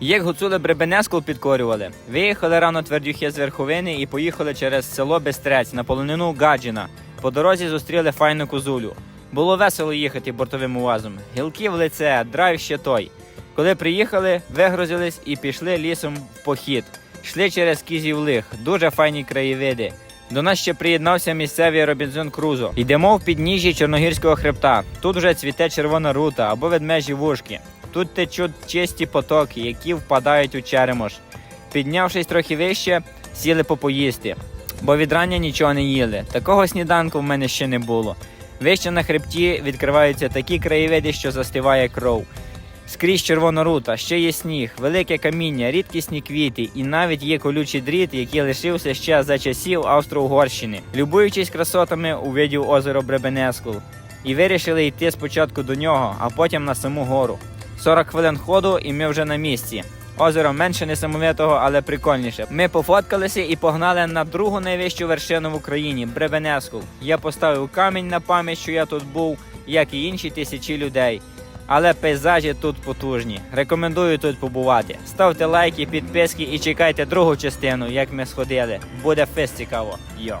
Як гуцули Бребенескул підкорювали, виїхали рано твердюхи з верховини і поїхали через село Бестрець на полонину Гаджіна. По дорозі зустріли файну козулю. Було весело їхати бортовим увазом. Гілки в лице, драйв ще той. Коли приїхали, вигрузились і пішли лісом в похід. Йшли через кізів лих, дуже файні краєвиди. До нас ще приєднався місцевий Робінзон Крузо. Йдемо в підніжжі Чорногірського хребта. Тут вже цвіте червона рута або ведмежі вушки. Тут течуть чисті потоки, які впадають у черемош. Піднявшись трохи вище, сіли попоїсти, бо від рання нічого не їли. Такого сніданку в мене ще не було. Вище на хребті відкриваються такі краєвиди, що застиває кров. Скрізь червона рута, ще є сніг, велике каміння, рідкісні квіти, і навіть є колючий дріт, який лишився ще за часів Австро-Угорщини. Любуючись красотами, увидів озеро Бребенескул і вирішили йти спочатку до нього, а потім на саму гору. 40 хвилин ходу, і ми вже на місці. Озеро менше несамовитого, але прикольніше. Ми пофоткалися і погнали на другу найвищу вершину в Україні Бребенескул. Я поставив камінь на пам'ять, що я тут був, як і інші тисячі людей. Але пейзажі тут потужні. Рекомендую тут побувати. Ставте лайки, підписки і чекайте другу частину, як ми сходили. Буде фест цікаво. Йо.